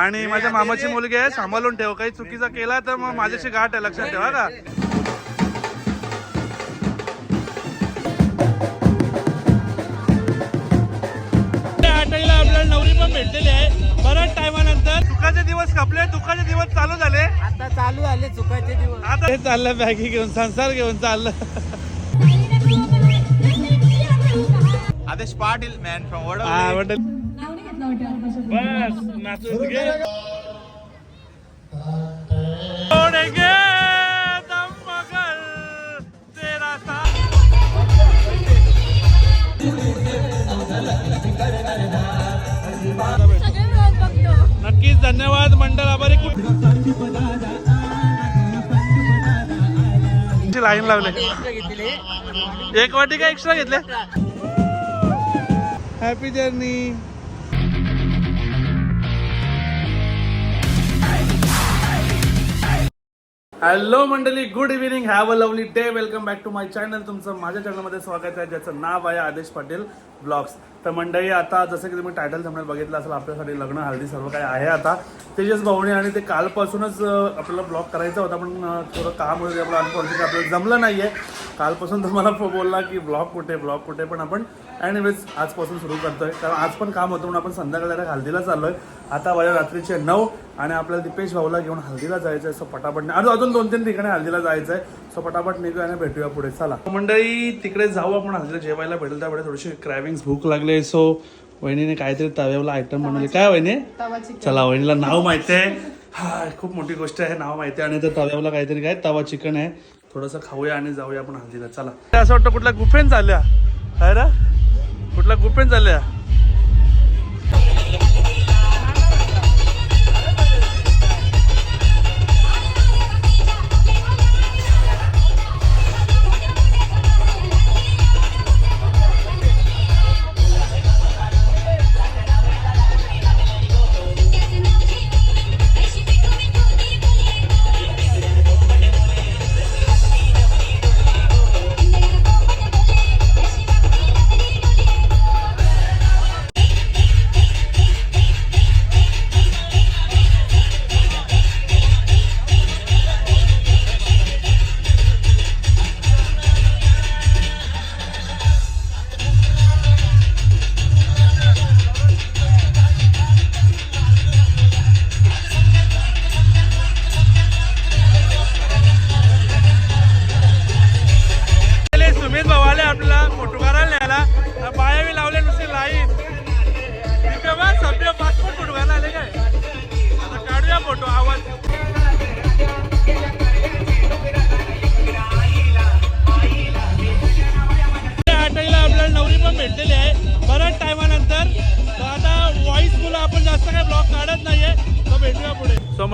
आणि माझ्या मामाची मुलगी आहे सांभाळून ठेव. काही चुकीचा केला तर मग माझ्याशी गाठ आहे लक्षात ठेवा का? आपल्याला नवरी पण भेटलेली आहे. बऱ्याच टायमानंतर दुःखाचे दिवस कापले दुःखाचे दिवस चालू झाले. आता चालू झाले चुकायचे दिवस. आता हे चाललं बॅगी घेऊन संसार घेऊन चाललं. आदेश पाटील मॅन फ्रॉम वड बस नाचून घे नक्कीच धन्यवाद मंडळ आभारी लाईन लावले? एक वाटी का एक्स्ट्रा घेतले हॅपी जर्नी हॅलो मंडळी good evening have a lovely day welcome back to my channel तुमचं माझ्या चॅनलमध्ये स्वागत आहे ज्याचं नाव आहे आदेश पाटील ब्लॉग्स. तर मंडळी आता जसं की तुम्ही टायटल समजा बघितलं असेल आपल्यासाठी लग्न हळदी सर्व काही आहे आता. तेजस भाऊणे आणि ते कालपासूनच आपल्याला ब्लॉग करायचा होता पण थोडं काम वगैरे आपलं अनफॉर्च्युनेट आपल्याला जमलं नाही आहे कालपासून तुम्हाला बोलला की ब्लॉग कुठे ब्लॉग कुठे? पण आपण एनिवेज आजपासून सुरू करतोय. कारण आज पण काम होतं म्हणून आपण संध्याकाळी हल्दीला चाललोय. आता वाजता रात्रीचे नऊ आणि आपल्याला दीपेश भाऊला घेऊन हल्दीला जायचं आहे सो पटापट अजून अजून दोन तीन ठिकाणी हल्दीला जायचं आहे सो पटापट निघूया आणि भेटूया पुढे. चला. मंडळी तिकडे जाऊ आपण हल्दीला जेवायला भेटेल त्यावेळेस थोडीशी क्रायविंग्स भूक लागले सो वहिनीने काहीतरी तव्याला आयटम बनवले. काय वहिनी? चला वहिनीला नाव माहिती आहे. हा खूप मोठी गोष्ट आहे. नाव माहिती आहे. आणि त्या तव्याला काहीतरी काय? तवा चिकन आहे. थोडंसं खाऊया आणि जाऊया आपण हल्दीला चला. असं वाटतं कुठल्या गुफेन चालल्या आहे ना? कुठल्या गुफेन चालल्या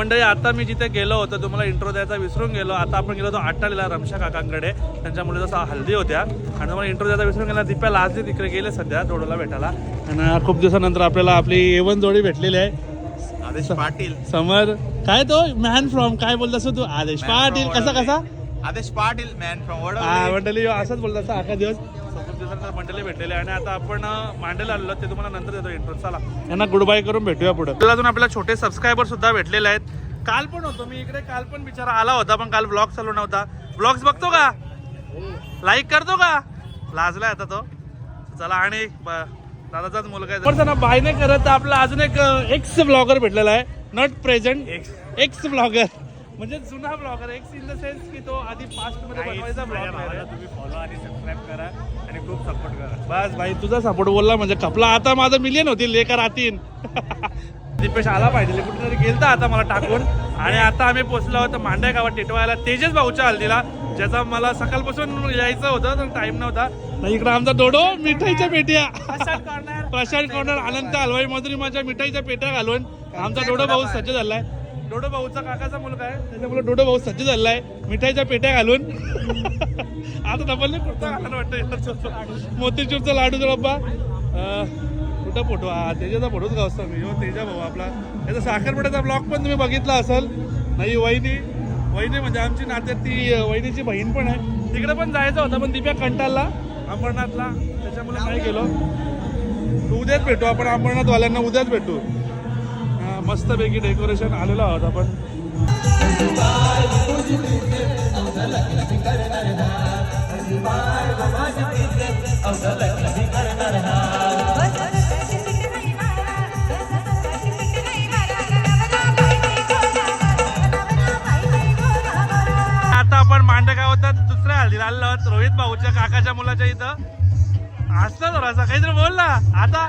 मंडळी आता मी जिथे गेलो होतो तुम्हाला इंट्रो द्यायचा विसरून गेलो. आता आपण गेलो होतो आट्टालीला रमशा काकांकडे. त्यांच्या मुलीचा हल्दी होत्या. आणि तुम्हाला इंट्रो द्यायचा विसरून गेला दिप्या लाजली तिकडे गेले सध्या दोडोला भेटायला. आणि खूप दिवसानंतर आपल्याला आपली एवन जोडी भेटलेली आहे. आदेश पाटील. समर काय तो? मॅन फ्रॉम काय बोलतस तू? आदेश पाटील कसा कसा? आदेश पाटील मॅन फ्रॉम हा मंडळी असंच बोलत असं अख्खा दिवस. दिवसानंतर मंडळी भेटलेले आणि आता आपण मांडेला आलेलो ते तुम्हाला नंतर देतो इंट्रो चला. यांना गुड बाय करून भेटूया पुढे. आपल्याला अजून आपल्याला छोटे सबस्क्रायबर सुद्धा भेटलेले आहेत. काल पण होतो. मी इकडे काल पण बिचारा आला होता पण काल ब्लॉग चालू नव्हता. ब्लॉग्स बघतो का? लाईक करतो का? लाजलाय आता तो. चला आणि दादाचाच मुलगा आहे. पण त्यांना बाय नाही करत आपला अजून एक एक्स ब्लॉगर भेटलेला आहे. नॉट प्रेझेंट एक्स ब्लॉगर म्हणजे जुना blogger ex in the sense की तो आधी पास्टमध्ये बनवायचा ब्लॉग तुम्ही फॉलो आणि सबस्क्राईब करा आणि खूप सपोर्ट करा. बस भाई तुझा सपोर्ट बोलला म्हणजे कपला आता माझं मिलियन होतील लेकर राहतील दीपेश आला पाहिजे कुठेतरी गेलता आता मला टाकून. आणि आता आम्ही पोहोचलो आहोत मांड्या गावात टिटवायला. तेजस भाऊच्या हल्दीला ज्याचा मला सकाळपासून यायचं होतं पण टाइम नव्हता. नाही इकडे आमचा डोडो मिठाईच्या पेट्या. प्रशांत कॉर्नर अनंत हलवाई मधुरी माझ्या मिठाईच्या पेट्या घालून आमचा डोडो भाऊ सज्ज झालाय. डोडो भाऊचा काकाचा मुलगा आहे. त्याच्यामुळे डोडो भाऊ सज्ज झालाय मिठाईच्या पेट्या घालून. आता डबल नाही कुर्ता घालायला वाटतं मोतीचूरचा लाडू डब्बा कुठं फोटो? हा तेजाचा फोटोच गावतो मी. हो तेजा भाऊ आपला. त्याचा साखरपुड्याचा ब्लॉग पण तुम्ही बघितला असेल. नाही वहिनी. वहिनी म्हणजे आमची नात्यात ती वहिनीची बहीण पण आहे. तिकडे पण जायचं होतं पण दिप्या कंटाळला. अंबरनाथला. त्याच्यामुळे नाही गेलो. उद्याच भेटू आपण अंबरनाथवाल्यांना उद्याच भेटू. मस्तपैकी डेकोरेशन आलेलं आहोत आपण. आता आपण मांडगावात दुसऱ्या हल्दीला आलेलो आहोत. रोहित भाऊच्या काकाच्या मुलाच्या इथं. असतं थोडासा. काहीतरी बोल ना. आता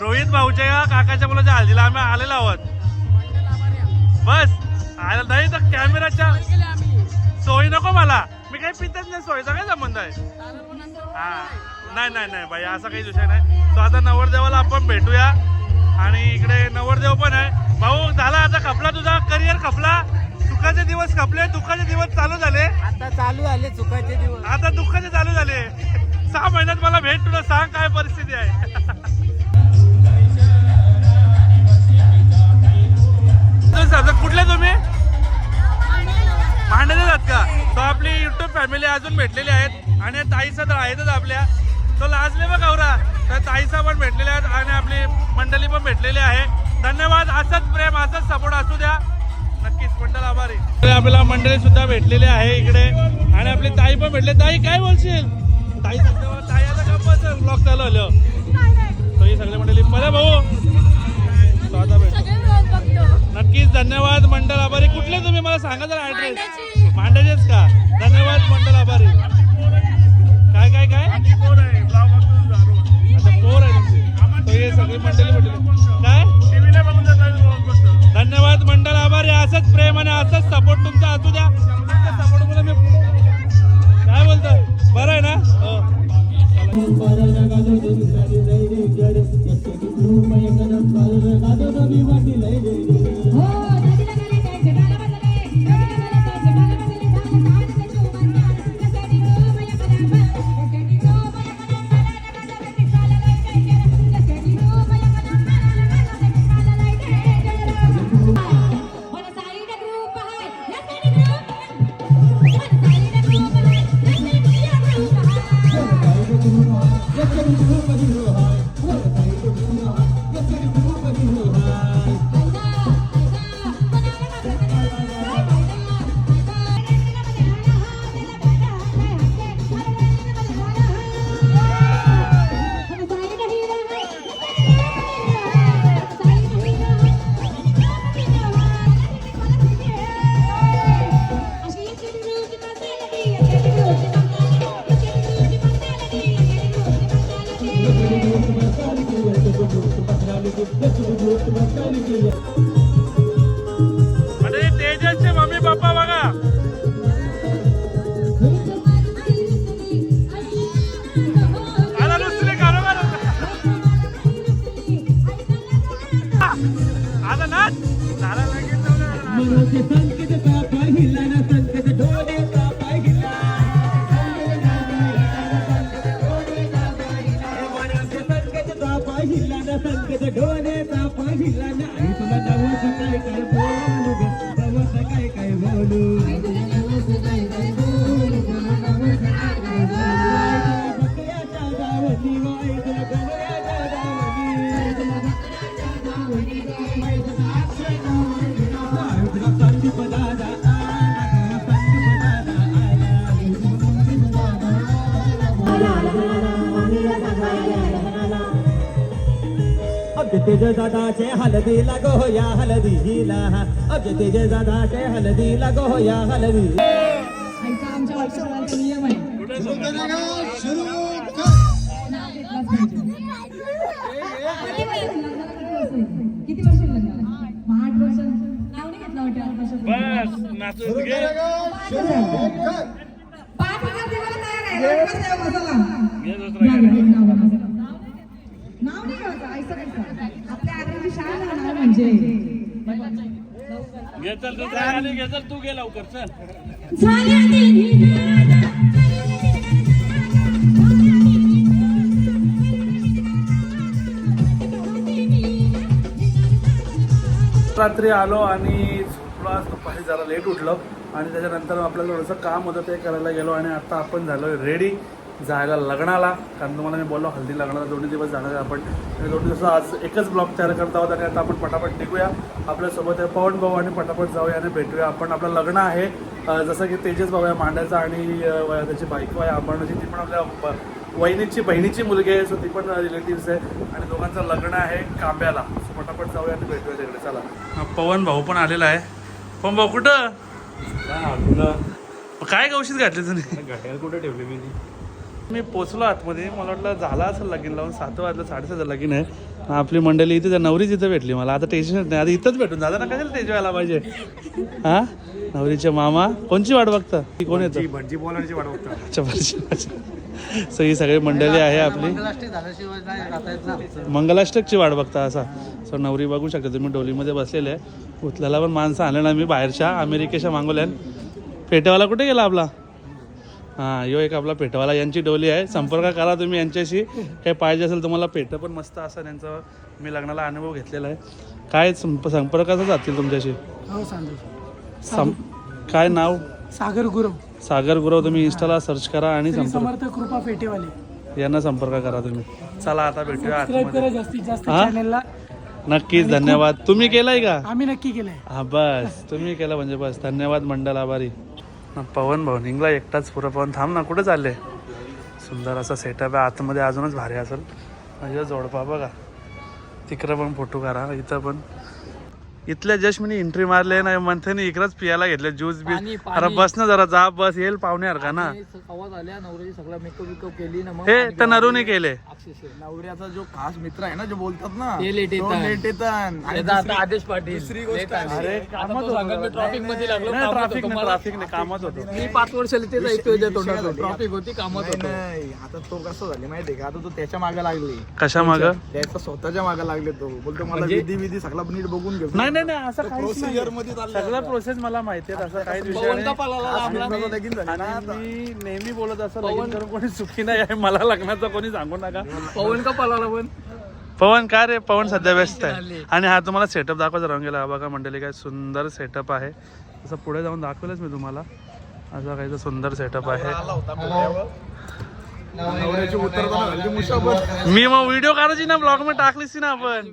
रोहित भाऊच्या काकाच्या मुलाच्या हल्दीला आम्ही आलेलो आहोत. बस. आला नाही तर कॅमेराच्या सोयी नको मला. मी काही पितच नाही सोयीचा काय संबंध आहे? हा. नाही नाही नाही भाई असा काही विषय नाही. तो आता नवरदेवाला आपण भेटूया. आणि इकडे नवरदेव पण आहे. भाऊ झाला आता खपला तुझा करिअर खपला? सुखाचे दिवस खपले दुःखाचे दिवस चालू झाले. आता चालू झाले चुकाचे दिवस. आता दुःखाचे चालू झाले. सहा महिन्यात मला भेट तुला सांग काय परिस्थिती आहे. फॅमिली अजून भेटलेली आहेत आणि ताईसा तर आहेतच आपल्या. तो लाजले बघ गौरा तर ताईसा पण भेटलेले आहेत आणि आपली मंडळी पण भेटलेली आहे. धन्यवाद. असंच प्रेम असंच सपोर्ट असू द्या. नक्कीच मंडळ आभारी. आपल्याला मंडळी सुद्धा भेटलेली आहे इकडे. आणि आपली ताई पण भेटले. ताई काय बोलशील? ताई ताई आता गप्पच ब्लॉग चालू आलं तो ही सगळी मंडळी. बरं भाऊ. आता भेट नक्कीच धन्यवाद मंडळ आभारी. कुठले तुम्ही? मला सांगा जरा ऍड्रेस मांडाची. मांडाचेच का? धन्यवाद मंडळ आभारी. काय काय काय? पोर आहे तुमची. हे सगळी मंडळी भेटली. काय? धन्यवाद मंडळ आभारी. असंच प्रेम आणि असंच सपोर्ट तुमचा असू द्या. Para los que están, ¿qué te está तेज दादाचे हलदीला गो या हलदीला अग तेज दादाचे हलदीला गो या हलदी आमचा आमच्या वर्षभराचा नियम आहे. किती वर्ष आठ वर्ष. नाव नाही घेतलं वाटतं पाच हजार देवाला तयार आहे लवकर द्या मसाला. घे दुसरं या, घे. या, एक नाव द्या मसाला. नाव कसं आपल्या शाळा म्हणजे. तू लवकर चल. तिन्ही रात्री आलो आणि थोडा दुपारी जरा लेट उठलो आणि त्याच्यानंतर आपल्याला थोडंसं काम होतं ते करायला गेलो आणि आता आपण झालो रेडी जायला लग्नाला. कारण तुम्हाला मी बोललो हल्दी लग्नाला दोन्ही दिवस जाणार आहे आपण. आणि दोन दिवस आज एकच ब्लॉग तयार करत आहोत आणि आता आपण पटापट निघूया. आपल्यासोबत आहे पवन भाऊ आणि पटापट जाऊया आणि भेटूया. आपण आपलं लग्न आहे. जसं की तेजस भाऊ आहे मांड्याचा आणि त्याची बायको आहे. आपण ती पण आपल्या ब- वहिनीची बहिणीची मुलगी आहे सो ती पण रिलेटिव्स आहे. आणि दोघांचं लग्न आहे कांब्याला. सो पटापट जाऊया आणि भेटूया तिकडे. चला. पवन भाऊ पण आलेला आहे. पवन भाऊ कुठं? काय गवशीत घातली तुम्ही? घड्याळ कुठे ठेवली मी मी पोचलो आतमध्ये. मला वाटलं झाला असं लगीन लावून. सात वाजलं साडेसात लगीन आहे. आपली मंडळी इथे नवरीच इथं भेटली मला. आता टेन्शन नाही. आता इथंच भेटून दादा ना? कशाला तेज व्हायला पाहिजे? हा? नवरीचे मामा. कोणची वाट बघता? ती कोण येतं? भटजी बोलायची वाट बघतो अच्छा बरं सो ही सगळी मंडळी आहे आपली. मंगलाष्टकची वाट बघता असा. सो नवरी बघू शकता. तुम्ही डोलीमध्ये बसलेले आहे. उचलायला पण माणसं आले ना. मी बाहेरच्या अमेरिकेच्या मागवल्यान पेटेवाला कुठे गेला आपला? हां यो एक आपला पेटवाला. यांची डोली आहे. संपर्क करा तुम्ही यांच्याशी. काही पाहिजे असेल तुम्हाला पेटं पण मस्त असं त्यांचं मी लग्नाला अनुभव घेतलेला आहे. काय संप संपर्क कसं जातील तुमच्याशी? हो सांगतो. सं काय नाव? सागर गुरव. सागर गुरव तुम्ही इंस्टाला सर्च करा आणि श्री संपर्क समर्थ कृपा पेटेवाले. यांना संपर्क करा तुम्ही. चला आता भेटूया सबस्क्राईब आतमध्ये. करा जास्तीत जास्त हा? चॅनलला नक्कीच धन्यवाद. तुम्ही केलाय का? आम्ही नक्की केलंय. हा बस. तुम्ही केलं म्हणजे बस. धन्यवाद मंडळ आभारी. ना पवन भाऊ निघला एकटाच पुरा. पवन थांब ना कुठे चालले? सुंदर असा सेटअप आहे. आतमध्ये अजूनच भारी असेल. म्हणजे जोडपा बघा. तिकडं पण फोटो करा इथं पण. इथल्या जस्ट मी एंट्री मारले ना इकडंच पियाला घेतले ज्यूस बीस. अरे बस ना जरा जा बस येईल पाहुण्यार का ना. आवाज आल्या नवऱ्याची सगळा मेकअप बिकअप केली ना मग. हे तर नरूने केले. अक्षरशः. नवऱ्याचा जो खास मित्र आहे ना जो बोलतात ना ते लेट तो येतात. लेट येतात. आणि आता आता आदेश पाटील. दुसरी गोष्ट. अरे कामात होतो. ट्रॉफिकमध्ये लागलो नाही कामात ट्राफिक होतो नाही मला. ट्राफिक नाही कामात होतो. मी पाच वर्ष तेच ऐकतोय त्या. ट्रॉफिक होती कामात नाही, होतो. नाही आता तो कसं झाले माहितीये का? आता तो त्याच्यामागे लागले. कशा माग? त्याच्या स्वतःच्या मागे लागले तो. बोलतो मला म्हणजे? विधी विधी सगळा नीट बघून घेऊ नाही नाही नाही असं काहीच नाही. प्रोसिजरमध्ये सगळं प्रोसेस मला माहिती आहे असं काही विषय पवन नाही. का पळाला लांबला? मित्राचं लगीन झालं. ना आणि आता. मी नेहमी बोलत असं लगीन करून कोणी चुकी नाही आहे मला लग्नाचं कोणी सांगू नका. पवन का पळाला पण. पवन काय रे? पवन सध्या व्यस्त आहे. आणि हा तुम्हाला सेटअप दाखवायचा राहून गेला. हा बघा मंडळी काय सुंदर सेटअप आहे. असं पुढे जाऊन दाखवलंच मी तुम्हाला. असा काही सुंदर सेटअप आहे. आला होता पुण्यावर. नवऱ्याची उतरताना झाली मुशाबत मी मग व्हिडिओ काढायची ना ब्लॉगमध्ये टाकलीस ना आपण.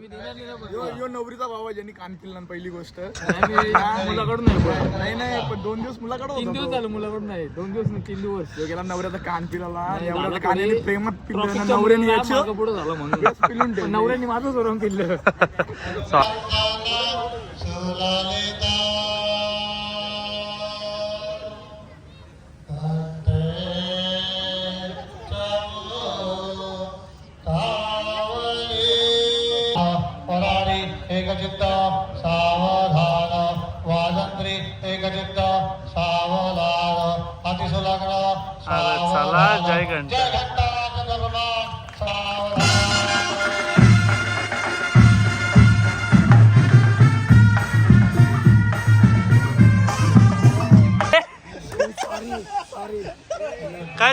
नवरीचा भाव आहे ज्यांनी कान पिल्ला पहिली गोष्ट. मुलाकडून नाही. नाही नाही पण दोन दिवस मुलाकडे तीन दिवस. झालं मुलाकडून नाही. दोन दिवस नाही तीन दिवस. यो गेला नवऱ्याचा कान पिलाला. दादा कानाने थोडी प्रेमात नवऱ्याने यायचं पुढं झालं म्हणून. नवऱ्याने माझं सोडून पिल्लं.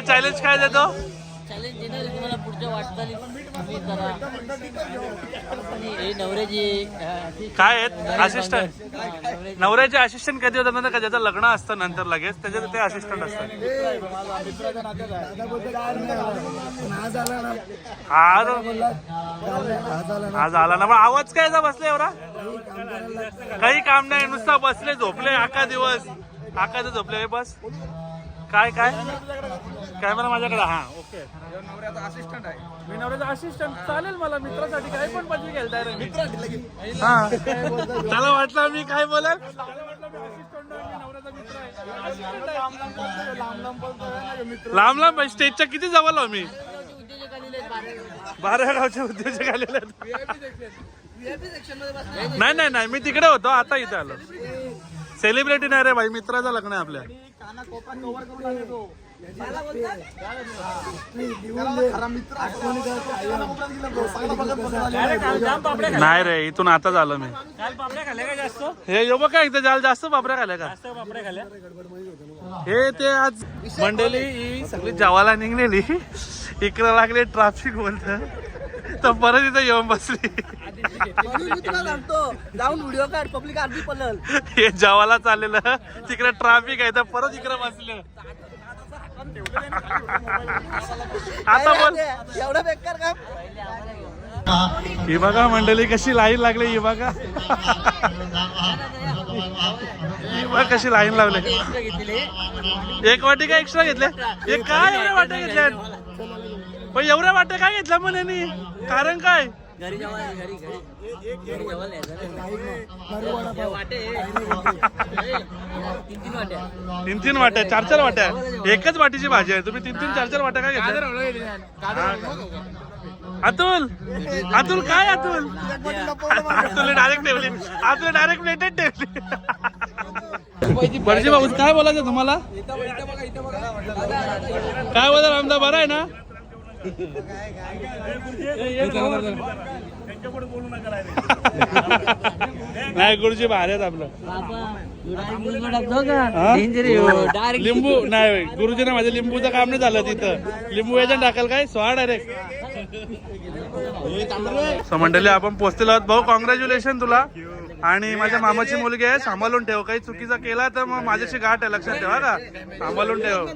चॅलेंज काय देतो? चॅलेंज देणार आहे तुम्हाला पुढच्या वाटचाली तुम्ही करा. आणि हे नवऱ्याची काय आहेत? असिस्टंट नवऱ्याची. असिस्टंट कधी होतात का? ज्याचं लग्न असतं नंतर लगेच त्याचे ते असिस्टंट असतात. आज आज आला ना. आवाज काय बसले एवढा? काही काम नाही नुसता बसले झोपले आका दिवस. आका तर झोपले बस. काय काय? कॅमेरा माझ्याकडे? हा ओके. नवऱ्याचा असिस्टंट आहे. मी नवऱ्याचा असिस्टंट चालेल मला मित्रासाठी काही पण पाहिजे खेळताय रे मी. हा. त्याला वाटलं मी काय बोलेल? लांब लांब स्टेजच्या किती जवळ आहो मी? बारा- गावचे उद्योजक आलेले आहेत. नाही नाही नाही. मी तिकडे होतो. आता इथे आलो. सेलिब्रिटी नाही रे भाई मित्राचं लग्न आहे आपल्या. नाही रे इथून आता झालं मी. हे यो बघ काय इथं जाल जास्त पापऱ्या खाल्या का? हे ते आज मंडळी ही सगळी जवाला निघलेली. इकडे लागले ट्राफिक बोलत. तर परत इथं येऊन बसली. जाऊन व्हिडिओ काढ पब्लिक अर्धी पलल हे जवाला चाललेलं. तिकडे ट्राफिक आहे तर परत इकडे बसलं. आता बोल. एवढं बेकार काम. ही बघा मंडळी कशी लाईन लागली ही बघा ही बघा कशी लाईन लावली एक वाटी काय एक्स्ट्रा घेतल्या? एक काय एवढ्या वाट्या घेतल्या पण एवढ्या वाट्या काय घेतल्या म्हणे? कारण काय? घरी जेव्हा जेव्हा तीन तीन वाट्या तीन तीन वाट्या चार चार वाट्या एकच वाटीची भाजी आहे. तुम्ही तीन तीन चार चार वाट्या काय अतुल! अतुल काय अतुल? अतुल डायरेक्ट ठेवली. अतुल डायरेक्ट प्लेटेड ठेवली. बर्जी भाऊ काय बोलायचं तुम्हाला? काय बोला रामदा बरं आहे ना? नाही गुरुजी भारी आहेत आपलं. लिंबू नाही गुरुजीने माझ्या लिंबूचं काम नाही झालं तिथं. लिंबू याच्यात टाकाल काय? स्वाड डायरेक्ट मंडळी आपण पोचलेलो आहोत. भाऊ कॉंग्रॅच्युलेशन तुला. आणि माझ्या मामाची मुलगी आहे सांभाळून ठेव. काही चुकीचा केला तर मग माझ्याशी गाठ आहे लक्षात ठेवा का? सांभाळून ठेव.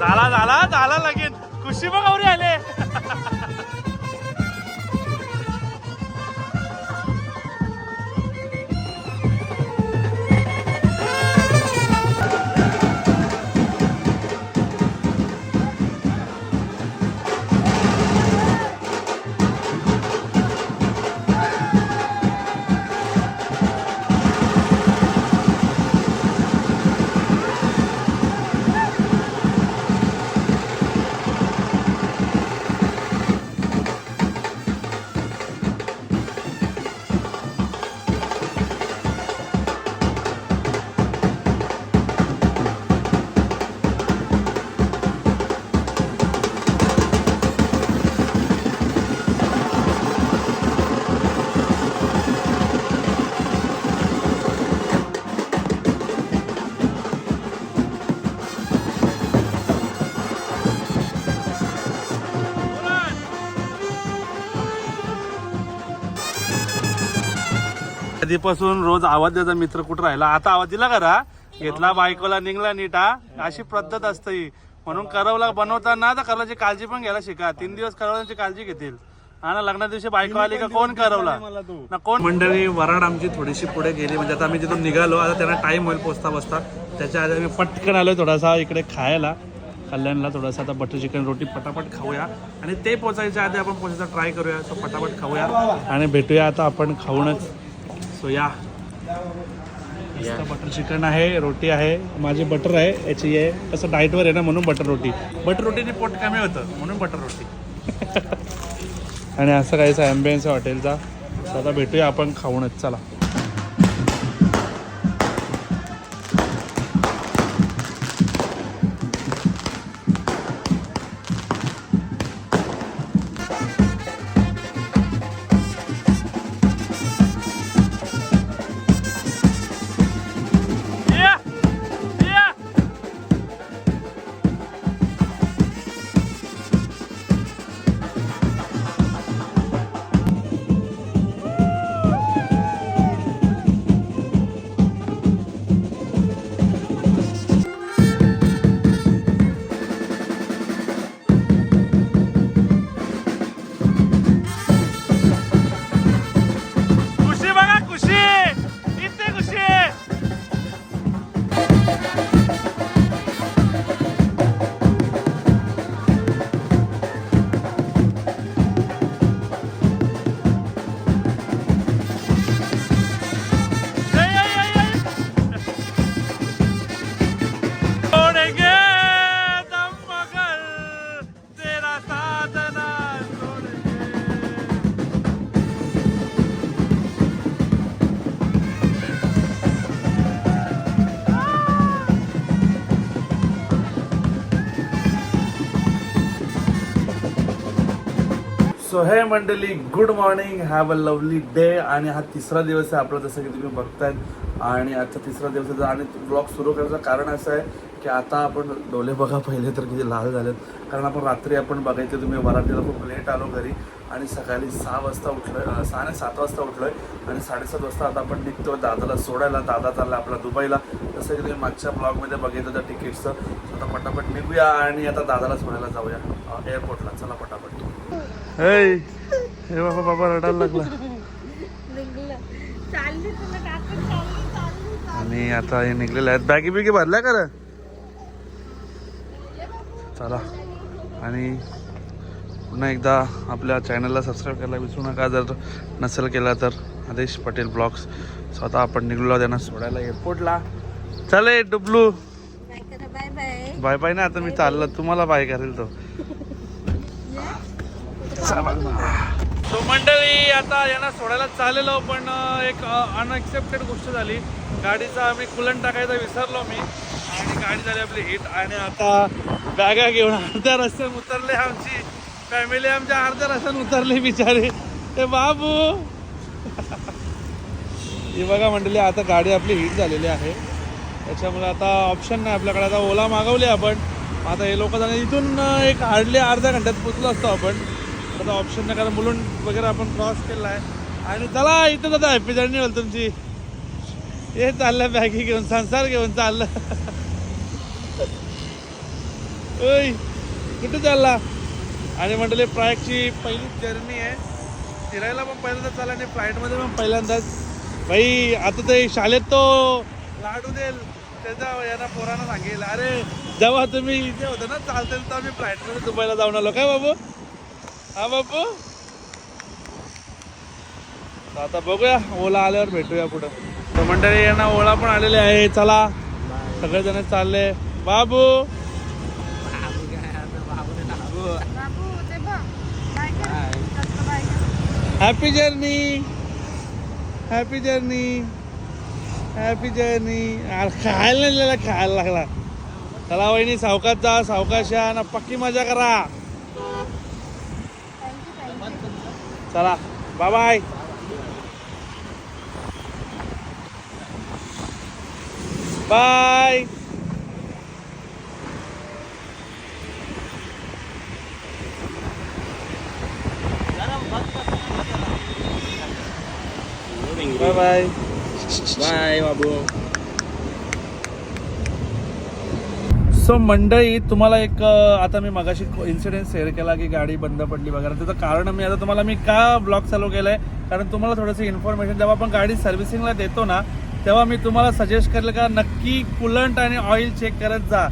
झाला झाला झाला लगेच. खुशी बघ आले. आधीपासून रोज आवाज द्यायचा मित्र कुठं राहिला? आता आवाज दिला करा घेतला बायकोला निघला नीटा. अशी पद्धत असते ही. म्हणून करवला बनवताना तर करवल्याची काळजी पण घ्यायला शिका. तीन दिवस करवल्याची काळजी घेतील. आणि लग्ना दिवशी बायको आली का कोण करवला? ना कोण मंडळी वराड आमची थोडीशी पुढे गेली. म्हणजे आता आम्ही तिथून निघालो आता त्यांना टाइम होईल पोचता बसता त्याच्या आधी आम्ही पटकन आलोय थोडासा इकडे खायला. कल्याणला थोडासा आता बटर चिकन रोटी पटापट खाऊया. आणि ते पोचायच्या आधी आपण पोचायचा ट्राय करूया. सो पटापट खाऊया. आणि भेटूया आता आपण खाऊनच. सो या बटर चिकन आहे रोटी आहे माझी बटर आहे याची आहे असं डाएटवर आहे ना म्हणून बटर रोटी. बटर रोटीने पोट कमी होतं म्हणून बटर रोटी. आणि असं काहीच ॲम्बियन्स हॉटेलचा. आता भेटूया आपण खाऊनच चला. सो हे मंडळी good morning have a lovely day आणि हा तिसरा दिवस आहे आपला जसं की तुम्ही बघतायत आणि आजचा तिसरा दिवस आहे. आणि ब्लॉग सुरू करायचं कारण असं आहे की आता आपण डोले बघा पहिले तर किती लाल झालेत. कारण आपण रात्री आपण बघायचं तुम्ही मराठीला खूप लेट आलो घरी. आणि सकाळी सहा वाजता उठलोय अं, सहा आणि सात वाजता उठलोय. आणि साडेसात वाजता आता आपण निघतो दादाला सोडायला. दादा चालला आपला दुबईला. जसं की तुम्ही मागच्या ब्लॉगमध्ये बघितलं तर तिकीटचं आता पटापट निघूया आणि आता दादाला सोडायला जाऊया एअरपोर्टला चला पटापट. हे बाबा बाबा रडायला लागला. आणि आता हे निघलेले आहेत. बॅगी बिगी भरल्या का रे? चला. आणि पुन्हा एकदा आपल्या चॅनलला सबस्क्राईब करायला विसरू नका. जर नसेल केला तर आदेश पटेल ब्लॉग्स. स्वतः आपण निघलो त्यांना सोडायला एअरपोर्टला चले डुबलू. बाय बाय ना आता मी चाललो. तुम्हाला बाय करेल तो. तो मंडळी आता यांना सोडायला चाललेलो पण एक अनएक्सेप्टेड गोष्ट झाली. गाडीचा आम्ही कुलन टाकायचा विसरलो मी. आणि गाडी झाली आपली हिट आणि आता बॅगा घेऊन अर्ध्या रस्त्यात उतरले आमची. फॅमिली आमच्या अर्ध्या रस्त्यात उतरले बिचारे. ते बाबू! ही बघा मंडळी आता गाडी आपली हिट झालेली आहे. त्याच्यामुळे आता ऑप्शन नाही आपल्याकडे. आता ओला मागवली आपण. आता हे लोक जाणे इथून एक हार्डली अर्ध्या घंट्यात पोचलो असतो आपण. आता ऑप्शन नाही कारण मुलून वगैरे आपण क्रॉस केला आहे. आणि चला इथं आता हॅपी जर्नी होईल तुमची. हे चाललं बॅगी घेऊन संसार घेऊन चाललं. ओय कुठे चालला? आणि म्हटले प्रायकची पहिलीच जर्नी आहे. फिरायला पण पहिल्यांदाच चालला आणि फ्लाईटमध्ये पण पहिल्यांदाच. भाई आता ते शाळेत तो लाडू देल त्याचा यांना पोरांना सांगेल अरे जेव्हा तुम्ही इथे होतं ना चालते तर आम्ही फ्लाईटमध्ये दुबईला जाऊन आलो. काय बाबू? हा बापू. आता बघूया ओला आल्यावर भेटूया पुढं. तर मंडळी यांना ओला पण आलेले आहे. चला सगळेजण चालले. बाबू. Happy journey happy journey happy journey खायला नाही खायला लागला. चला वहिनी सावकाश जा सावकाश या ना पक्की मजा करा. चला bye bye bye bye bye bye बाबू सो मंडळी तुम्हाला एक आता मी मगाशी इन्सिडेंट शेअर केला की गाडी बंद पडली वगैरे. त्याचं कारण मी आता तुम्हाला मी का ब्लॉग चालू केलं आहे कारण तुम्हाला थोडंसं इन्फॉर्मेशन जेव्हा आपण गाडी सर्व्हिसिंगला देतो ना तेव्हा मी तुम्हाला सजेस्ट करेल का नक्की कुलंट आणि ऑइल चेक करत जा.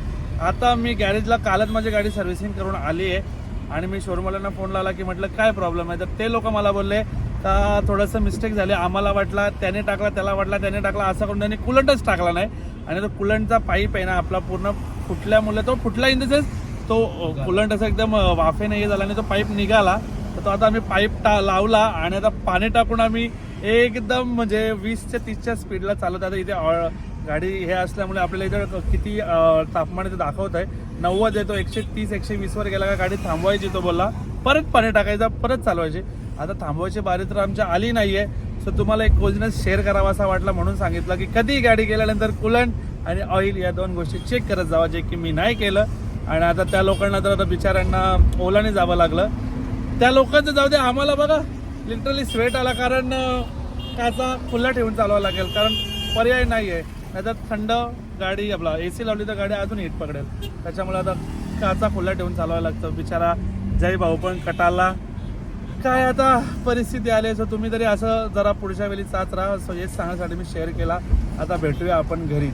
आता मी गॅरेजला कालच माझी गाडी सर्व्हिसिंग करून आली आहे आणि मी शोरूमवाल्यांना फोन लावला की म्हटलं काय प्रॉब्लेम आहे? तर ते लोक मला बोलले का थोडंसं मिस्टेक झाले आम्हाला वाटला त्याने टाकला त्याला वाटला त्याने टाकला असं करून त्यांनी कुलंटच टाकला नाही. आणि तो कुलंटचा पाईप आहे ना आपला पूर्ण फुटल्यामुळे तो फुटला इन द सेन्स तो कुलंट असा एकदम वाफे नाही झाला आणि तो पाईप निघाला. तर तो आता आम्ही पाईप टा लावला आणि आता पाणी टाकून आम्ही एकदम म्हणजे वीसच्या तीसच्या स्पीडला चालवत आता इथे ऑ- गाडी हे असल्यामुळे आपल्याला इथं किती तापमान इथे दाखवत आहे. नव्वद येतो एकशे तीस एकशे वीसवर गेला का गाडी थांबवायची तो बोलला. परत पाणी टाकायचा परत चालवायची. आता थांबवायची बारी तर आमच्या आली नाही आहे सो तुम्हाला एक कोजिनस शेअर करावा असा वाटला म्हणून सांगितलं की कधी गाडी गेल्यानंतर कुलंट आणि ऑइल या दोन गोष्टी चेक करत जावा जे की मी नाही केलं. आणि आता त्या लोकांना तर आता बिचाऱ्यांना ओलाने जावं लागलं. त्या लोकांचं जाऊ दे आम्हाला बघा लिटरली स्वेट आला. कारण त्याचा काचा खुल्ला ठेवून चालवावं लागेल. कारण पर्याय नाही आहे नाहीतर थंड गाडी आपला ए सी लावली तर गाडी अजून हिट पकडेल. त्याच्यामुळे आता काचा खुल्ला ठेवून चालवा लागतं. बिचारा जय भाऊ पण कटाला. काय आता परिस्थिती आली सो तुम्ही तरी असं जरा पुढच्या वेळी चाच राहा. सो हेच सांगण्यासाठी मी शेअर केला. आता भेटूया आपण घरी.